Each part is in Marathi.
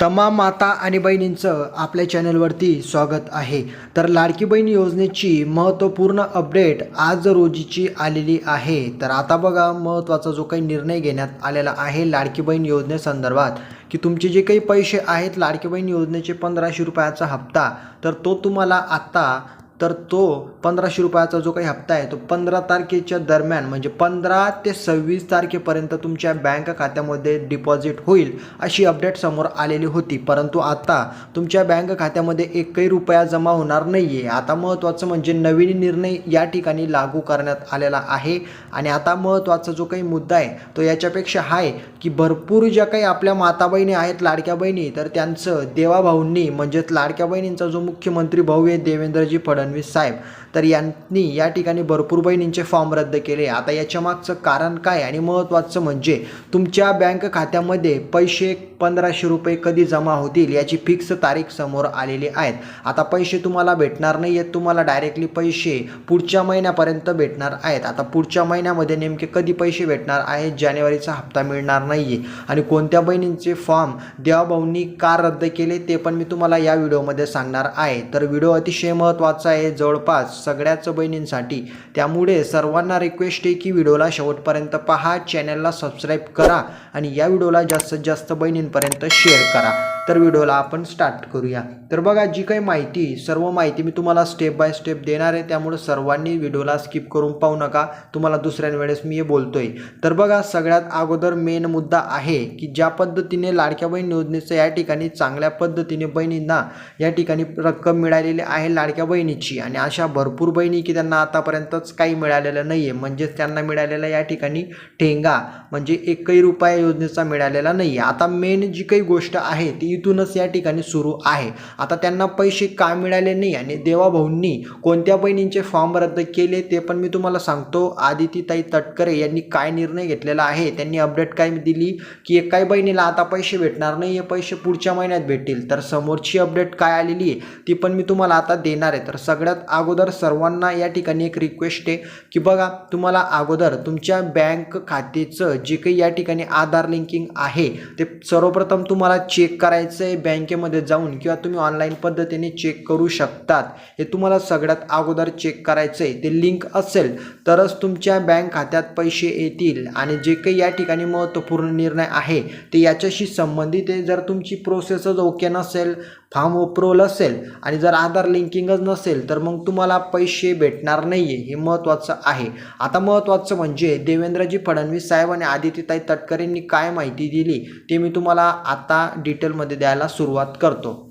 तमाम माता आणि बहिणींचं आपल्या चॅनलवरती स्वागत आहे. तर लाडकी बहीण योजनेची महत्त्वपूर्ण अपडेट आज रोजीची आलेली आहे. तर आता बघा महत्त्वाचा जो काही निर्णय घेण्यात आलेला आहे लाडकी बहीण योजनेसंदर्भात की तुमचे जे काही पैसे आहेत लाडकी बहीण योजनेचे पंधराशे रुपयाचा हप्ता तर तो तुम्हाला आत्ता तर तो पंधराशे रुपयाचा जो काही हप्ता आहे तो पंधरा तारखेच्या दरम्यान म्हणजे पंधरा ते सव्वीस तारखेपर्यंत तुमच्या बँक खात्यामध्ये डिपॉझिट होईल अशी अपडेट समोर आलेली होती. परंतु आता तुमच्या बँक खात्यामध्ये एकही रुपया जमा होणार नाही आहे आता महत्त्वाचं म्हणजे नवीन निर्णय या ठिकाणी लागू करण्यात आलेला आहे. आणि आता महत्त्वाचा जो काही मुद्दा आहे तो याच्यापेक्षा आहे की भरपूर ज्या काही आपल्या माता बहिणी आहेत लाडक्या बहिणी तर त्यांचं देवाभाऊंनी म्हणजेच लाडक्या बहिणींचा जो मुख्यमंत्री भाऊ आहे देवेंद्रजी फडणवीस साहेब तर यांनी या ठिकाणी भरपूर बहिणींचे फॉर्म रद्द केले. आता याच्या मागचं कारण काय आणि महत्त्वाचं म्हणजे तुमच्या बँक खात्यामध्ये पैसे पंधराशे रुपये कधी जमा होतील याची फिक्स तारीख समोर आलेली आहेत. आता पैसे तुम्हाला भेटणार नाही आहेत तुम्हाला डायरेक्टली पैसे पुढच्या महिन्यापर्यंत भेटणार आहेत. आता पुढच्या महिन्यामध्ये नेमके कधी पैसे भेटणार आहेत जानेवारीचा हप्ता मिळणार नाही आहे आणि कोणत्या बहिणींचे फॉर्म देवाभाऊंनी का रद्द केले ते पण मी तुम्हाला या व्हिडिओमध्ये सांगणार आहे. तर व्हिडिओ अतिशय महत्त्वाचा आहे. जवळपास सगळ्याच बहिणींसाठी. त्यामुळे सर्वांना रिक्वेस्ट आहे की व्हिडिओला शेवटपर्यंत पहा चॅनलला सबस्क्राईब करा आणि या व्हिडिओला जास्तीत जास्त बहिणींपर्यंत शेअर करा. तर व्हिडिओला आपण स्टार्ट करूया. तर बघा जी काही माहिती सर्व माहिती मी तुम्हाला स्टेप बाय स्टेप देणार आहे त्यामुळे सर्वांनी व्हिडिओला स्किप करून पाहू नका. तुम्हाला दुसऱ्या वेळेस मी हे बोलतोय. तर बघा सगळ्यात अगोदर मेन मुद्दा आहे की ज्या पद्धतीने लाडक्या बहीण योजनेचं या ठिकाणी चांगल्या पद्धतीने बहिणींना या ठिकाणी रक्कम मिळालेली आहे लाडक्या बहिणीची. आणि अशा भरपूर बहिणी की त्यांना आतापर्यंतच काही मिळालेलं नाही आहे म्हणजेच त्यांना मिळालेला या ठिकाणी ठेंगा म्हणजे एकही रुपया योजनेचा मिळालेला नाही आहे आता मेन जी काही गोष्ट आहे ती इथूनच या ठिकाणी सुरू आहे. आता त्यांना पैसे का मिळाले नाही आणि देवाभाऊंनी कोणत्या बहिणींचे फॉर्म रद्द केले ते पण मी तुम्हाला सांगतो. आदितीताई तटकरे यांनी काय निर्णय घेतलेला आहे? त्यांनी अपडेट काय दिली? की एकाही बहिणीला आता पैसे भेटणार नाही हे पैसे पुढच्या महिन्यात भेटतील. तर समोरची अपडेट काय आलेली आहे? ती पण मी तुम्हाला आता देणार आहे. तर सगळ्यात अगोदर सर्वांना या ठिकाणी एक रिक्वेस्ट आहे की बघा तुम्हाला अगोदर तुमच्या बँक खात्याचं जे काही या ठिकाणी आधार लिंकिंग आहे ते सर्वप्रथम तुम्हाला चेक करायचं करायचं आहे बँकेमध्ये जाऊन किंवा तुम्ही ऑनलाईन पद्धतीने चेक करू शकतात. हे तुम्हाला सगळ्यात अगोदर चेक करायचं आहे ते लिंक असेल तरच तुमच्या बँक खात्यात पैसे येतील. आणि जे काही या ठिकाणी महत्त्वपूर्ण निर्णय आहे ते याच्याशी संबंधित आहे. जर तुमची प्रोसेसच ओके नसेल फॉर्म अप्रुव्हल असेल आणि जर आधार लिंकिंगच नसेल तर मग तुम्हाला पैसे भेटणार नाही आहे हे महत्त्वाचं आहे. आता महत्त्वाचं म्हणजे देवेंद्रजी फडणवीस साहेब आणि आदित्यताई तटकरेंनी काय माहिती दिली ते मी तुम्हाला आता डिटेलमध्ये द्यायला सुरुवात करतो.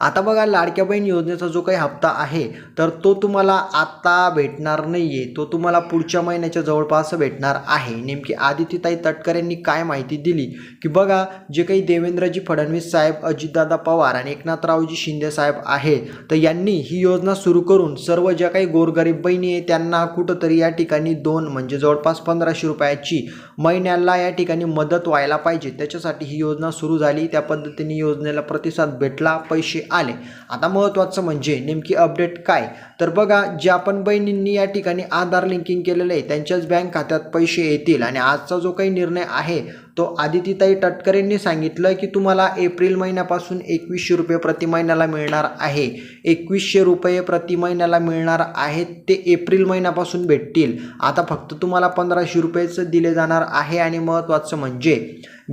आता बघा लाडक्या बहीण योजनेचा जो काही हप्ता आहे तर तो तुम्हाला आत्ता भेटणार नाही आहे तो तुम्हाला पुढच्या महिन्याच्या जवळपास भेटणार आहे. नेमकी आदित्यताई तटकर यांनी काय माहिती दिली? की बघा जे काही देवेंद्रजी फडणवीस साहेब अजितदादा पवार आणि एकनाथरावजी शिंदे साहेब आहे तर यांनी ही योजना सुरू करून सर्व ज्या काही गोरगरीब बहिणी आहे त्यांना कुठंतरी या ठिकाणी दोन म्हणजे जवळपास पंधराशे रुपयाची महिन्याला या ठिकाणी मदत व्हायला पाहिजे. त्याच्यासाठी ही योजना सुरू झाली. त्या पद्धतीने योजनेला प्रतिसाद भेटला. पैसे आले. आता महत्त्वाचं म्हणजे नेमकी अपडेट काय? तर बघा ज्या पण बहिणींनी या ठिकाणी आधार लिंकिंग केलेलं आहे त्यांच्याच बँक खात्यात पैसे येतील आणि आजचा जो काही निर्णय आहे तो आदितीताई तटकरेंनी सांगितलं की तुम्हाला एप्रिल महिन्यापासून एकवीसशे रुपये प्रति महिन्याला मिळणार आहे. एकवीसशे रुपये प्रति महिन्याला मिळणार आहेत ते एप्रिल महिन्यापासून भेटतील. आता फक्त तुम्हाला पंधराशे रुपयेच दिले जाणार आहे आणि महत्त्वाचं म्हणजे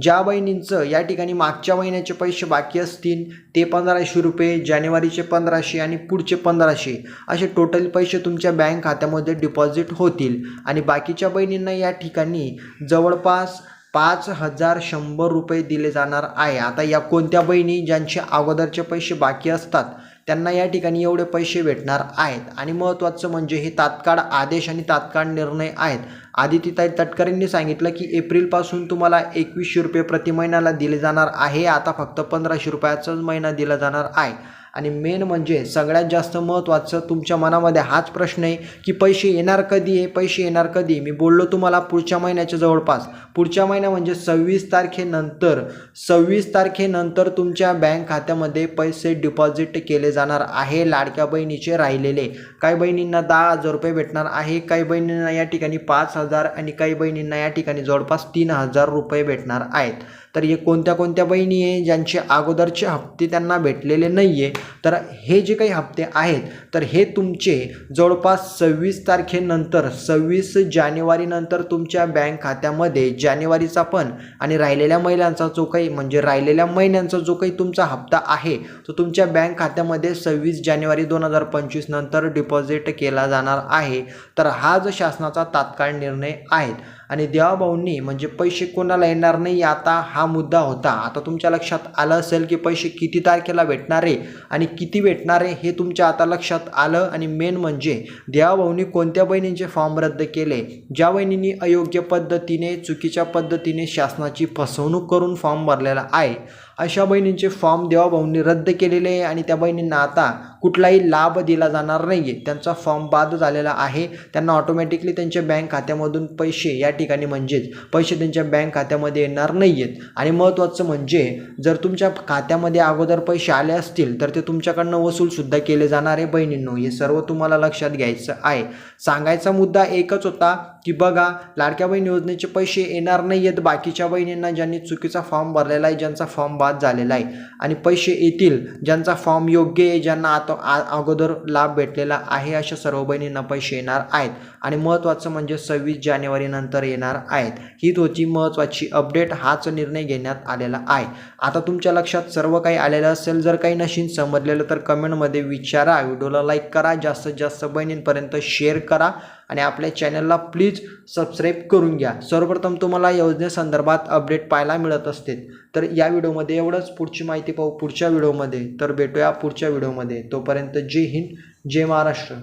ज्या बहिणींचं या ठिकाणी मागच्या महिन्याचे पैसे बाकी असतील ते पंधराशे रुपये जानेवारीचे पंधराशे आणि पुढचे पंधराशे असे टोटल पैसे तुमच्या बँक खात्यामध्ये डिपॉझिट होतील. आणि बाकीच्या बहिणींना या ठिकाणी जवळपास पाच हजार शंभर रुपये दिले जाणार आहे. आता या कोणत्या बहिणी ज्यांचे अगोदरचे पैसे बाकी असतात त्यांना या ठिकाणी एवढे पैसे भेटणार आहेत? आणि महत्त्वाचं म्हणजे हे तात्काळ आदेश आणि तात्काळ निर्णय आहेत. आदित्यताई तटकरेंनी सांगितलं की एप्रिलपासून तुम्हाला एकवीसशे रुपये प्रति महिन्याला दिले जाणार आहे. आता फक्त पंधराशे रुपयाचाच महिना दिला जाणार आहे. आणि मेन म्हणजे सगळ्यात जास्त महत्त्वाचं तुमच्या मनामध्ये हाच प्रश्न आहे की पैसे येणार कधी आहे? पैसे येणार कधी मी बोललो तुम्हाला पुढच्या महिन्याच्या जवळपास. पुढच्या महिन्या म्हणजे सव्वीस तारखेनंतर. सव्वीस तारखेनंतर तुमच्या बँक खात्यामध्ये पैसे डिपॉझिट केले जाणार आहे. लाडक्या बहिणीचे राहिलेले. काही बहिणींना दहा हजार रुपये भेटणार आहे. काही बहिणींना या ठिकाणी पाच हजार आणि काही बहिणींना या ठिकाणी जवळपास तीन हजार रुपये भेटणार आहेत. तर हे कोणत्या कोणत्या बहिणी आहे? ज्यांचे अगोदरचे हप्ते त्यांना भेटलेले नाही आहे तर हे जे काही हप्ते आहेत तर हे तुमचे जवळपास सव्वीस तारखेनंतर सव्वीस जानेवारीनंतर तुमच्या बँक खात्यामध्ये जानेवारीचा पण आणि राहिलेल्या महिलांचा जो काही म्हणजे राहिलेल्या महिन्यांचा जो काही तुमचा हप्ता आहे तो तुमच्या बँक खात्यामध्ये सव्वीस जानेवारी दोन हजार पंचवीस नंतर डिपॉझिट केला जाणार आहे. तर हा जो शासनाचा तात्काळ निर्णय आहे आणि देवाभाऊंनी म्हणजे पैसे कोणाला येणार नाही आता हा मुद्दा होता. आता तुमच्या लक्षात आलं असेल की पैसे किती तारखेला भेटणार आहे आणि किती भेटणार आहे हे तुमच्या आता लक्षात आलं आणि मेन म्हणजे देवाभाऊंनी कोणत्या बहिणींचे फॉर्म रद्द केले? ज्या बहिणींनी अयोग्य पद्धतीने चुकीच्या पद्धतीने शासनाची फसवणूक करून फॉर्म भरलेला आहे अशा बहिणींचे फॉर्म देवाभाऊंनी रद्द केलेले आहे आणि त्या बहिणींना आता कुठलाही लाभ दिला जाणार नाही आहे त्यांचा फॉर्म बाद झालेला आहे. त्यांना ऑटोमॅटिकली त्यांच्या बँक खात्यामधून पैसे या ठिकाणी म्हणजेच पैसे त्यांच्या बँक खात्यामध्ये येणार नाही आहेत आणि महत्त्वाचं म्हणजे जर तुमच्या खात्यामध्ये अगोदर पैसे आले असतील तर ते तुमच्याकडनं वसूलसुद्धा केले जाणार आहे बहिणींनो. हे सर्व तुम्हाला लक्षात घ्यायचं आहे. सांगायचा मुद्दा एकच होता की बघा लाडक्या बहीण योजनेचे पैसे येणार नाही आहेत बाकीच्या बहिणींना ज्यांनी चुकीचा फॉर्म भरलेला आहे ज्यांचा फॉर्म बाद झालेला आहे. आणि पैसे येतील ज्यांचा फॉर्म योग्य आहे ज्यांना आता अगोदर लाभ भेटलेला आहे अशा सर्व बहिणींना पैसे येणार आहेत. आणि महत्त्वाचं म्हणजे सव्वीस जानेवारीनंतर येणार आहेत. हीच होती महत्त्वाची अपडेट. हाच निर्णय घेण्यात आलेला आहे. आता तुमच्या लक्षात सर्व काही आलेलं असेल जर काही नशीन समजलेलं तर कमेंटमध्ये विचारा. व्हिडिओला लाईक करा. जास्तीत जास्त बहिणींपर्यंत शेअर करा. आणि आपल्या चॅनलला प्लीज सबस्क्राईब करून घ्या. सर्वप्रथम तुम्हाला योजनेसंदर्भात अपडेट पाहायला मिळत असते तर या व्हिडिओमध्ये एवढंच. पुढची माहिती पाहू पुढच्या व्हिडिओमध्ये. तर भेटूया पुढच्या व्हिडिओमध्ये. तोपर्यंत जय हिंद जय महाराष्ट्र.